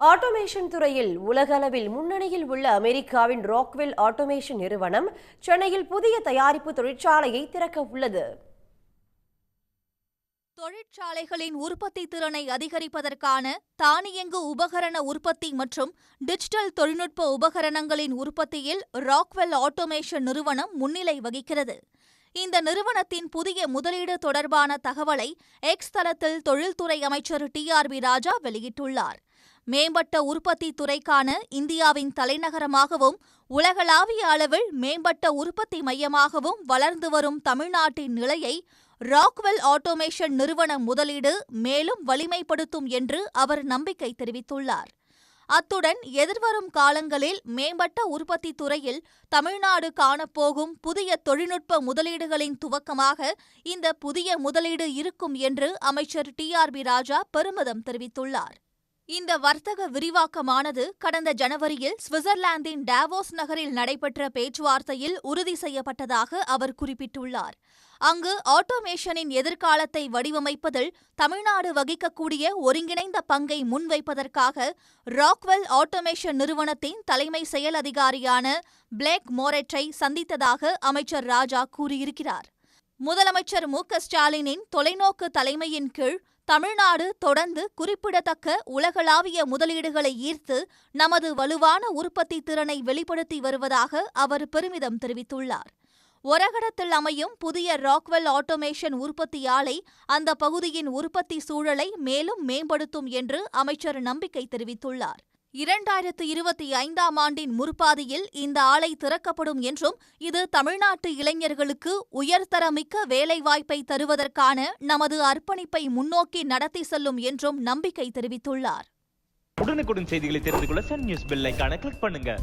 Automation துறையில் உலகளவில் முன்னணியில் உள்ள அமெரிக்காவின் ராக்வெல் ஆட்டோமேஷன் நிறுவனம் சென்னையில் புதிய தயாரிப்பு தொழிற்சாலையை திறக்க உள்ளது. தொழிற்சாலைகளின் உற்பத்தி திறனை அதிகரிப்பதற்கான தானியங்கு உபகரண உற்பத்தி மற்றும் டிஜிட்டல் தொழில்நுட்ப உபகரணங்களின் உற்பத்தியில் ராக்வெல் ஆட்டோமேஷன் நிறுவனம் முன்னிலை வகிக்கிறது. இந்த நிறுவனத்தின் புதிய முதலீடு தொடர்பான தகவலை எக்ஸ் தளத்தில் தொழில்துறை அமைச்சர் டி ஆர் பி ராஜா வெளியிட்டுள்ளார். மேம்பட்ட உற்பத்தி துறைக்கான இந்தியாவின் தலைநகரமாகவும் உலகளாவிய அளவில் மேம்பட்ட உற்பத்தி மையமாகவும் வளர்ந்து வரும் தமிழ்நாட்டின் நிலையை ராக்வெல் ஆட்டோமேஷன் நிறுவன முதலீடு மேலும் வலிமைப்படுத்தும் என்று அவர் நம்பிக்கை தெரிவித்துள்ளார். அத்துடன் எதிர்வரும் காலங்களில் மேம்பட்ட உற்பத்தி துறையில் தமிழ்நாடு காணப்போகும் புதிய தொழில்நுட்ப முதலீடுகளின் துவக்கமாக இந்த புதிய முதலீடு இருக்கும் என்று அமைச்சர் டி ஆர் பி ராஜா பெருமிதம் தெரிவித்துள்ளார். இந்த வர்த்தக விரிவாக்கமானது கடந்த ஜனவரியில் சுவிட்சர்லாந்தின் டாவோஸ் நகரில் நடைபெற்ற பேச்சுவார்த்தையில் உறுதி செய்யப்பட்டதாக அவர் குறிப்பிட்டுள்ளார். அங்கு ஆட்டோமேஷனின் எதிர்காலத்தை வடிவமைப்பதில் தமிழ்நாடு வகிக்கக்கூடிய ஒருங்கிணைந்த பங்கை முன்வைப்பதற்காக ராக்வெல் ஆட்டோமேஷன் நிறுவனத்தின் தலைமை செயல் அதிகாரியான பிளேக் மோரெட்டை சந்தித்ததாக அமைச்சர் ராஜா கூறியிருக்கிறார். முதலமைச்சர் மு க ஸ்டாலினின் தொலைநோக்கு தலைமையின் கீழ் தமிழ்நாடு தொடர்ந்து குறிப்பிடத்தக்க உலகளாவிய முதலீடுகளை ஈர்த்து நமது வலுவான உற்பத்தி திறனை வெளிப்படுத்தி வருவதாக அவர் பெருமிதம் தெரிவித்துள்ளார். ஒரகடத்தில் அமையும் புதிய ராக்வெல் ஆட்டோமேஷன் உற்பத்தி ஆலை அந்த பகுதியின் உற்பத்தி சூழலை மேலும் மேம்படுத்தும் என்று அமைச்சர் நம்பிக்கை தெரிவித்துள்ளார். இரண்டாயிரத்து இருபத்தி ஐந்தாம் ஆண்டின் முற்பாதியில் இந்த ஆலை திறக்கப்படும் என்றும் இது தமிழ்நாட்டு இளைஞர்களுக்கு உயர்தரமிக்க வேலைவாய்ப்பை தருவதற்கான நமது அர்ப்பணிப்பை முன்னோக்கி நடத்தி செல்லும் என்றும் நம்பிக்கை தெரிவித்துள்ளார். உடனுக்குடன் செய்திகளை தெரிந்து கொள்ள சன் நியூஸ் பெல்லைக்கான கிளிக் பண்ணுங்க.